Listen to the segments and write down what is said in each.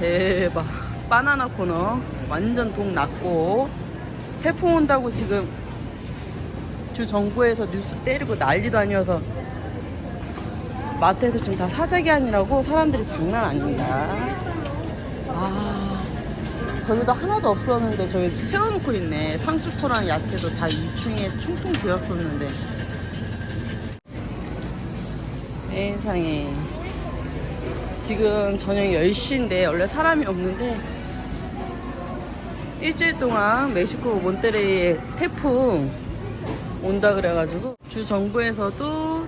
대박. 바나나 코너. 완전 동 났고. 태풍 온다고 지금 주 정부에서 뉴스 때리고 난리도 아니어서 마트에서 지금 다 사재기 아니라고 사람들이 장난 아닙니다. 아 저기도 하나도 없었는데 저기 채워놓고 있네. 상추코랑 야채도 다 2층에 충통 비었었는데. 세상에 지금 저녁 10시인데 원래 사람이 없는데 일주일 동안 멕시코 몬테레이에 태풍 온다 그래가지고 주 정부에서도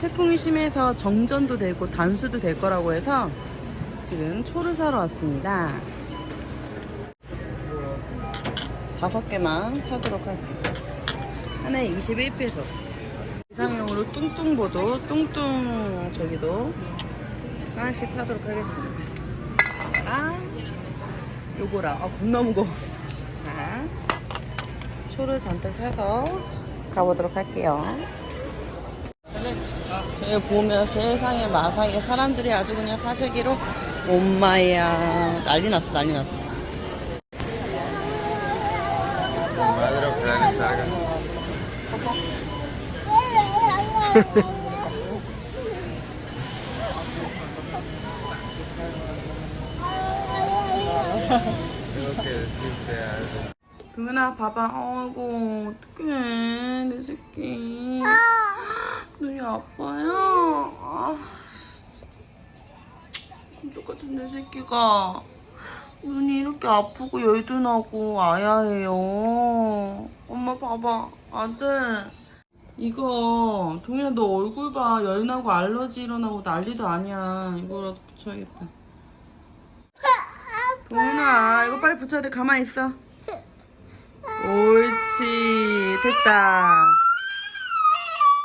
태풍이 심해서 정전도 되고 단수도 될 거라고 해서 지금 초를 사러 왔습니다. 다섯 개만 사도록 할게요. 하나에 21페소. 이상형으로 뚱뚱보도 뚱뚱 저기도 하나씩 사도록 하겠습니다. 아, 요거라. 아, 겁나 무거워. 자, 초를 잔뜩 사서 가보도록 할게요. 여기 보면 세상에 마상에 사람들이 아주 그냥 사재기로 엄마야 난리 났어 난리 났어 동현아 봐봐. 어이구 어떡해 내 새끼. 눈이 아파요? 아, 금쪽 같은 내 새끼가. 눈이 이렇게 아프고 열도 나고 아야해요. 엄마 봐봐. 아들. 이거 동현아 너 얼굴 봐. 열나고 알러지 일어나고 난리도 아니야. 이거라도 붙여야겠다. 동현아 이거 빨리 붙여야 돼. 가만히 있어 옳지. 됐다.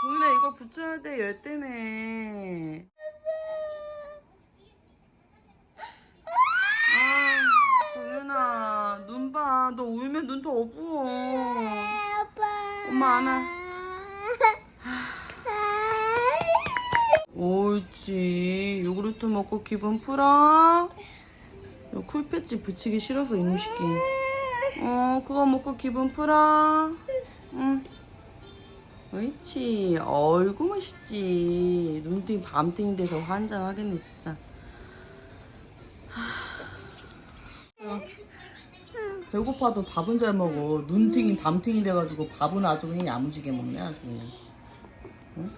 도윤아 이거 붙여야 돼 열 때문에. 아 도윤아 눈 봐. 너 울면 눈더 어두워 엄마 안아. 옳지. 요구르트 먹고 기분 풀어. 요 쿨패치 붙이기 싫어서 이놈 새끼 어, 그거 먹고 기분 풀어. 응. 옳지. 어이구, 멋있지. 눈등이 밤등이 돼서 환장하겠네, 진짜. 하... 배고파도 밥은 잘 먹어. 눈등이 밤등이 돼가지고 밥은 아주 그냥 야무지게 먹네, 아주 그냥. 응?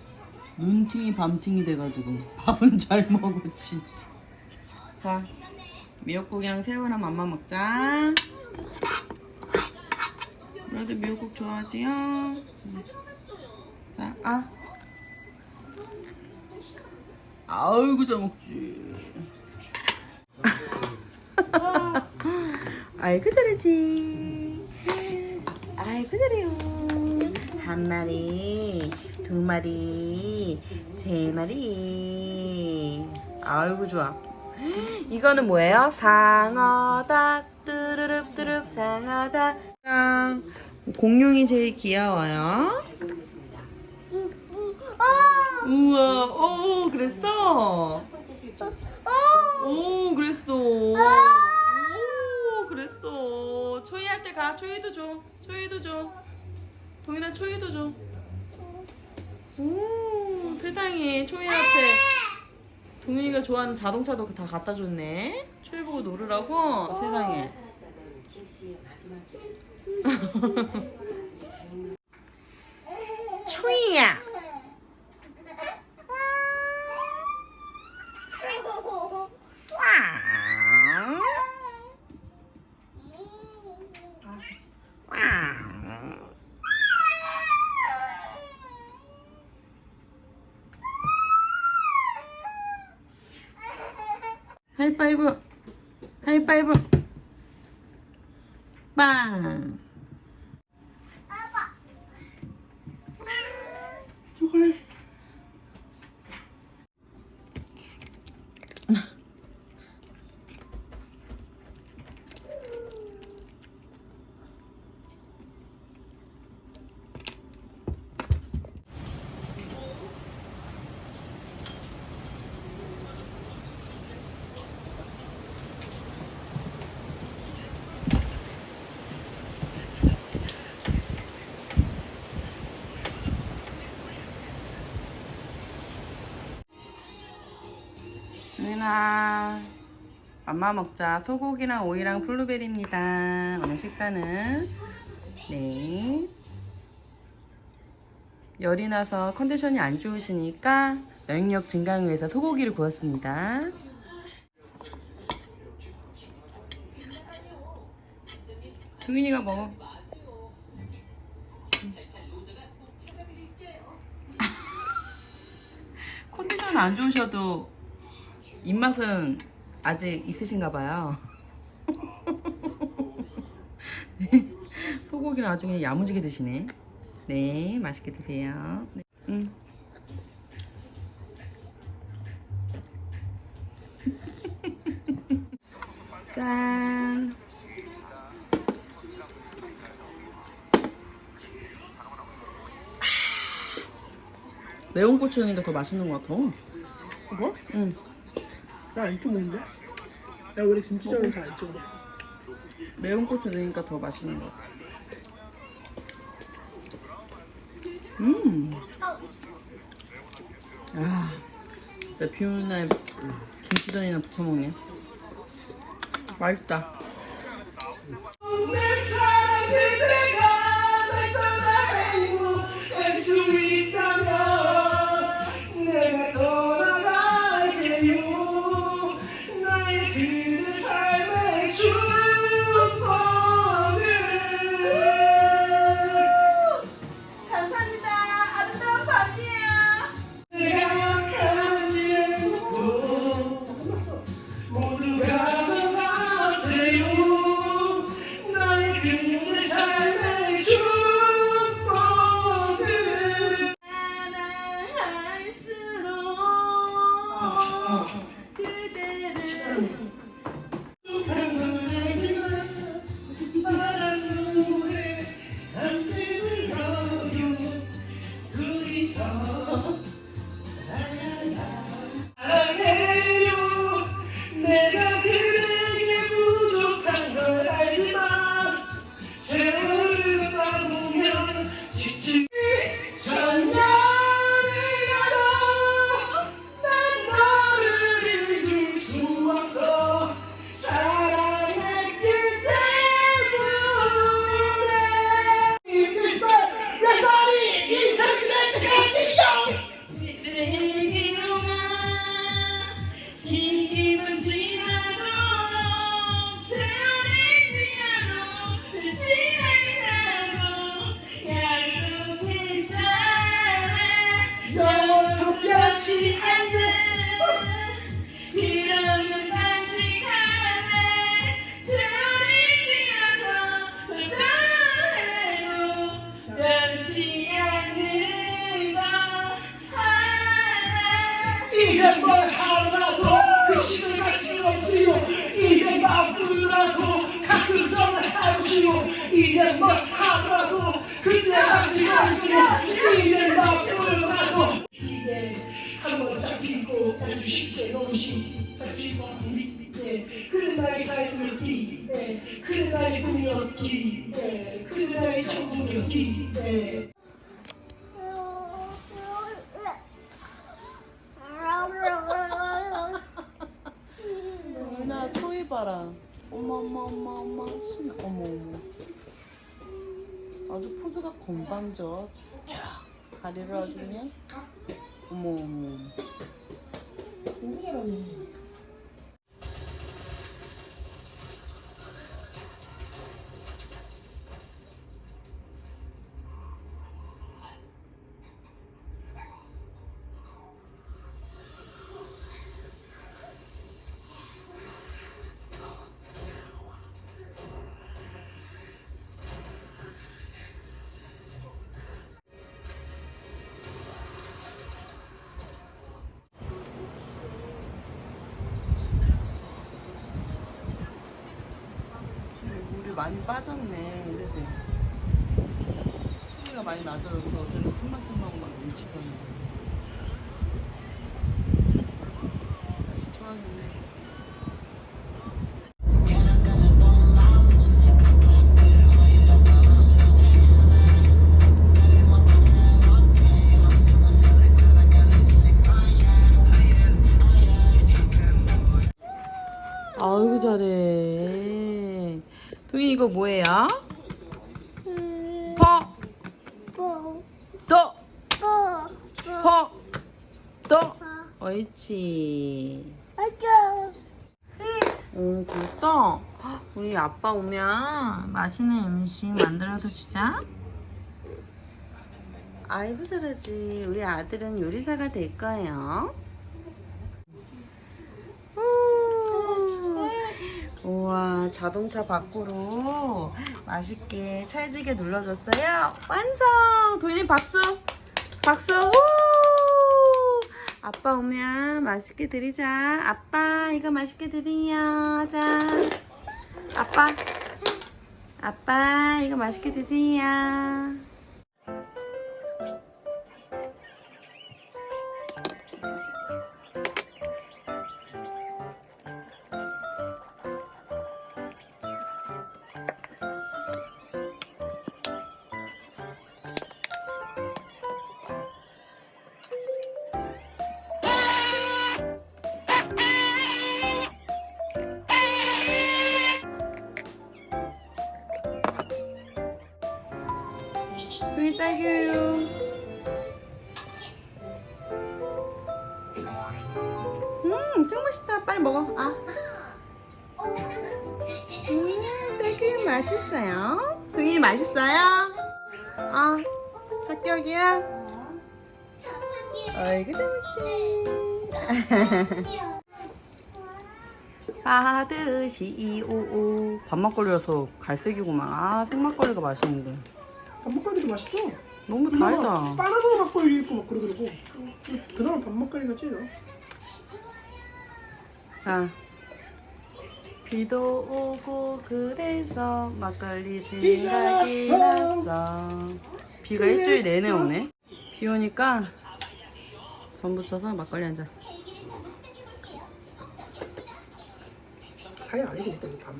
눈팅이 밤팅이 돼가지고 밥은 잘 먹어, 진짜. 자, 미역국이랑 새우랑 맘마 먹자. 너도 미역국 좋아하지요? 자, 아. 아이고, 잘 먹지. 아이고, 잘하지. 아이고, 잘해요. 한 마리, 두 마리, 세 마리. 아이고, 좋아. 이거는 뭐예요? 상어다 뚜르륵 상어다 랑 공룡이 제일 귀여워요. 우와 오 그랬어? 오 그랬어. 오 그랬어. 초이한테 가. 초이도 줘. 초이도 줘. 동이나 초이도 줘 오 세상에 초이한테 동민이가 좋아하는 자동차도 다 갖다 줬네. 초이 보고 놀으라고? 세상에. 이브. 하이파이브. 빵. 저 맘마 먹자. 소고기랑 오이랑 블루베리입니다. 오늘 식사는 네. 열이 나서 컨디션이 안 좋으시니까 영역 증강을 위해서 소고기를 구웠습니다. 두민이가 먹어. 컨디션 안 좋으셔도 입맛은 아직 있으신가 봐요. 네, 소고기는 아주 그냥 야무지게 드시네. 네, 맛있게 드세요. 네. 음. 짠. 매운 고추 넣으니까 더 맛있는 것 같아. 이거? 응. 나안 찍어 먹는데? 내가 원래 김치전은 잘 안 찍어. 매운 고추 넣으니까 더 맛있는 것 같아. 음. 아, 나 비오는 날 김치전이나 부쳐 먹네. 맛있다. 잡히고 쉽게 너무 쉽사실과 믿때 그래 나의 삶을 기대 그래 나의 꿈이었기 때 그래 나의 때 누나 초이 봐라. 어머 어머 어머 어머 신 어머. 아주 포즈가 건반져. 쫙 다리를 아주 그냥. 어머 어머. 물이 많이 빠졌네, 그지? 수위가 많이 낮아져서 걔는 찬방찬방만 넘치던데. 이거 뭐예요? 퍼, 도, 퍼, 도. 옳지. 오, 그렇다. 헉, 우리 아빠 오면 맛있는 음식 만들어서 주자. 아이고 잘하지. 우리 아들은 요리사가 될 거예요. 음. 우와, 자동차 밖으로 맛있게 찰지게 눌러줬어요. 완성! 도인이 박수! 박수! 우! 아빠 오면 맛있게 드리자. 아빠, 이거 맛있게 드세요. 자. 아빠. 아빠, 이거 맛있게 드세요. 딸기요. 음, 짱 맛있다. 빨리 먹어. 아. 음, 딸기 맛있어요. 도인이 맛있어요? 아, 합격이야? 어이구, 재밌지. 받으시오오. 밥맛거리라서 갈색이구만. 아, 생막거리가 맛있는데. 밥 먹거리도 맛있어. 너무 달다. 바나나 막걸리 있고 막 그러고 그나마 밥 먹거리가 찌요. 자. 비도 오고 그래서 막걸리 비가 생각이 왔어. 났어. 비가 일주일 내내 오네. 비 오니까 전 부쳐서 막걸리 한 잔. 사이 아니고 일단 밥.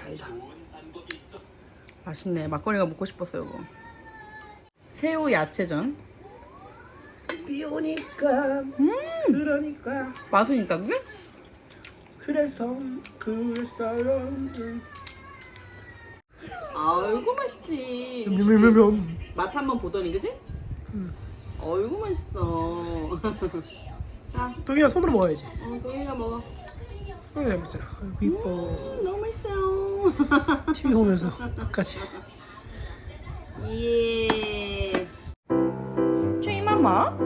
달다. 맛있네. 막걸리가 먹고 싶었어요, 이거. 새우 야채전. 비 오니까 그러니까 맛은 있다, 그게? 그래서 그랬어요. 음. 아이고, 맛있지. 면맛 한번 보더니, 그지? 어이구, 맛있어. 자, 동이야 손으로 먹어야지. 어, 도현이가 먹어. 해보자. 아이고 이뻐. 음, 너무 맛있어요. TV 보면서 끝까지. 예. 주임마마?